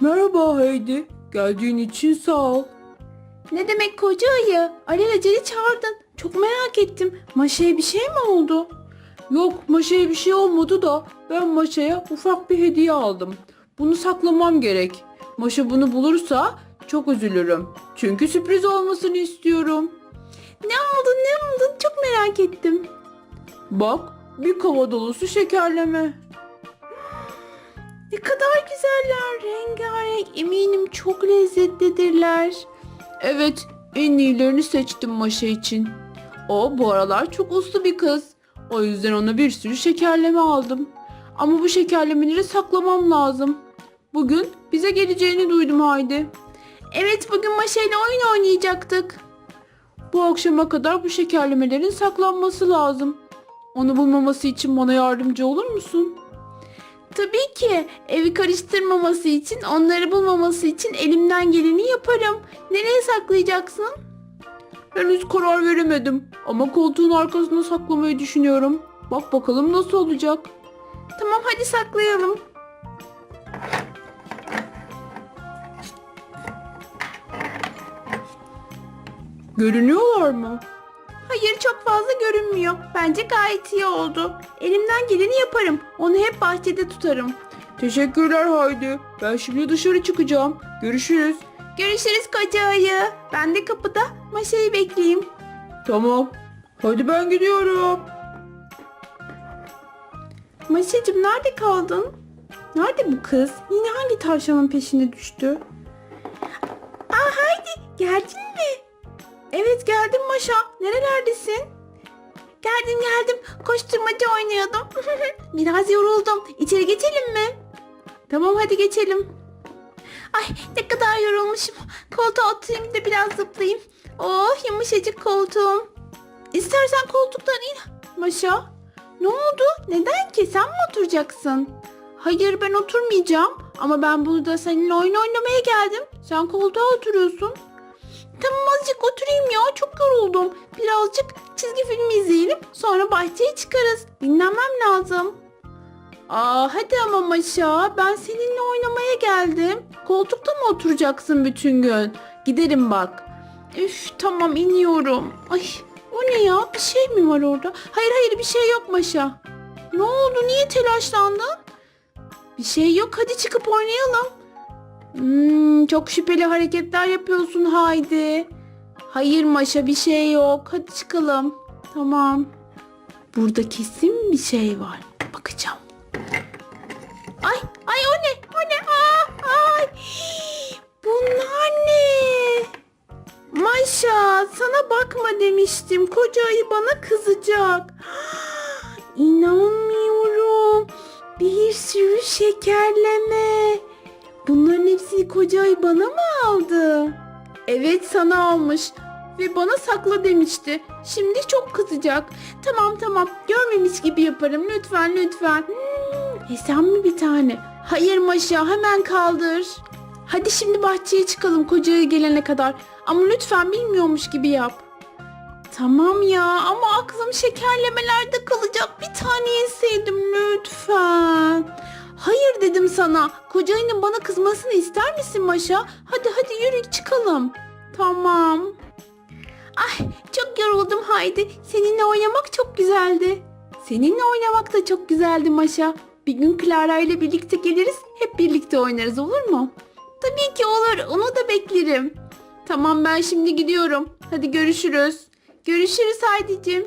Merhaba Heidi. Geldiğin için sağ ol. Ne demek koca ayı? Alelacele çağırdın. Çok merak ettim. Maşa'ya bir şey mi oldu? Yok Maşa'ya bir şey olmadı da ben Maşa'ya ufak bir hediye aldım. Bunu saklamam gerek. Maşa bunu bulursa çok üzülürüm. Çünkü sürpriz olmasını istiyorum. Ne aldın ne aldın? Çok merak ettim. Bak bir kova dolusu şekerleme. Ne kadar güzeller. Rengarenk. Eminim çok lezzetlidirler. Evet en iyilerini seçtim Maşa için. O bu aralar çok uslu bir kız. O yüzden ona bir sürü şekerleme aldım. Ama bu şekerlemeleri saklamam lazım. Bugün bize geleceğini duydum Haydi. Evet bugün Maşa ile oyun oynayacaktık. Bu akşama kadar bu şekerlemelerin saklanması lazım. Onu bulmaması için bana yardımcı olur musun? Tabii ki evi karıştırmaması için, onları bulmaması için elimden geleni yaparım. Nereye saklayacaksın? Henüz karar veremedim ama koltuğun arkasına saklamayı düşünüyorum. Bak bakalım nasıl olacak. Tamam hadi saklayalım. Görünüyorlar mı? Hayır çok fazla görünmüyor. Bence gayet iyi oldu. Elimden geleni yaparım. Onu hep bahçede tutarım. Teşekkürler Haydi. Ben şimdi dışarı çıkacağım. Görüşürüz. Görüşürüz koca ayı. Ben de kapıda Maşa'yı bekleyeyim. Tamam. Hadi ben gidiyorum. Maşacığım nerede kaldın? Nerede bu kız? Yine hangi tavşanın peşine düştü? Aa haydi geldin mi? Evet geldim Maşa. Nerelerdesin? Geldim geldim. Koşturmaca oynuyordum. Biraz yoruldum. İçeri geçelim mi? Tamam hadi geçelim. Ay ne kadar yorulmuşum. Koltuğa oturayım da biraz zıplayayım. Oh yumuşacık koltuğum. İstersen koltuktan in. Maşa. Ne oldu? Neden ki? Sen mi oturacaksın? Hayır ben oturmayacağım. Ama ben burada seninle oyun oynamaya geldim. Sen koltuğa oturuyorsun. Tamam azıcık oturayım ya. Çok yoruldum. Birazcık çizgi film izleyelim. Sonra bahçeye çıkarız. Dinlenmem lazım. Aa hadi ama Maşa. Ben seninle oynamaya geldim. Koltukta mı oturacaksın bütün gün? Giderim bak. Üf tamam iniyorum. Ay o ne ya? Bir şey mi var orada? Hayır hayır bir şey yok Maşa. Ne oldu? Niye telaşlandın? Bir şey yok. Hadi çıkıp oynayalım. Hmm, çok şüpheli hareketler yapıyorsun Haydi. Hayır Maşa bir şey yok. Hadi çıkalım. Tamam. Burada kesin bir şey var. Bakacağım. Ay ay o ne? O ne? Aa, ay. Bunlar ne? Maşa sana bakma demiştim. Koca ayı bana kızacak. İnanmıyorum. Bunların hepsini koca ayı bana mı aldı? Evet sana almış. Ve bana sakla demişti. Şimdi çok kızacak. Tamam tamam görmemiş gibi yaparım lütfen lütfen. Hmm, e sen mi bir tane? Hayır Maşa hemen kaldır. Hadi şimdi bahçeye çıkalım koca ayı gelene kadar. Ama lütfen bilmiyormuş gibi yap. Tamam ya ama aklım şekerlemelerde kalacak. Bir tane yeseydim lütfen. Dedim sana. Kocayının bana kızmasını ister misin Maşa? Hadi hadi yürü çıkalım. Tamam. Ay çok yoruldum Haydi. Seninle oynamak çok güzeldi. Seninle oynamak da çok güzeldi Maşa. Bir gün Clara ile birlikte geliriz. Hep birlikte oynarız olur mu? Tabii ki olur. Onu da beklerim. Tamam ben şimdi gidiyorum. Hadi görüşürüz. Görüşürüz Haydi'cim.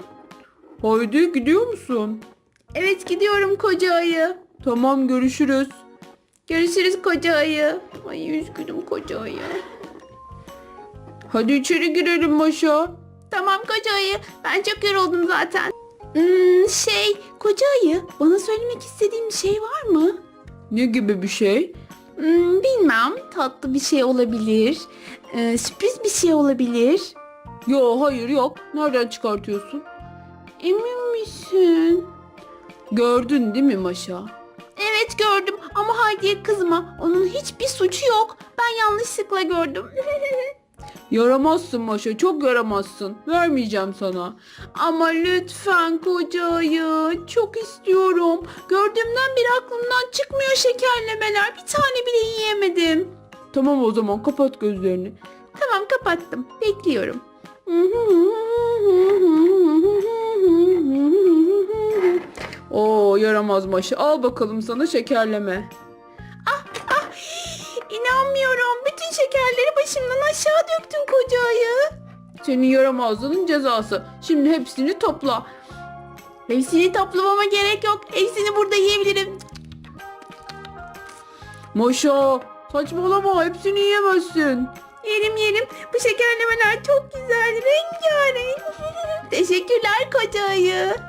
Haydi gidiyor musun? Evet gidiyorum koca ayı. Tamam görüşürüz. Görüşürüz koca ayı. Ay üzgünüm koca ayı. Hadi içeri girelim Maşa. Tamam koca ayı. Ben çok yoruldum zaten. Hmm, şey koca ayı bana söylemek istediğin bir şey var mı? Ne gibi bir şey? Hmm, bilmem tatlı bir şey olabilir. Ee, sürpriz bir şey olabilir. Yo hayır yok. Nereden çıkartıyorsun? Emin misin? Gördün değil mi Maşa? Evet gördüm ama Haydi'ye kızma. Onun hiçbir suçu yok. Ben yanlışlıkla gördüm. Yaramazsın Maşa çok yaramazsın. Vermeyeceğim sana. Ama lütfen koca. Çok istiyorum. Gördüğümden beri aklımdan çıkmıyor şekerlemeler. Bir tane bile yiyemedim. Tamam o zaman kapat gözlerini. Tamam kapattım. Bekliyorum. yaramaz Maşa. Al bakalım sana şekerleme. İnanmıyorum. Bütün şekerleri başımdan aşağı döktün koca ayı. Senin yaramazlığının cezası. Şimdi hepsini topla. Hepsini toplamama gerek yok. Hepsini burada yiyebilirim. Maşa saçmalama hepsini yiyemezsin. Yerim yerim. Bu şekerlemeler çok güzel. Rengarenk. Teşekkürler koca ayı.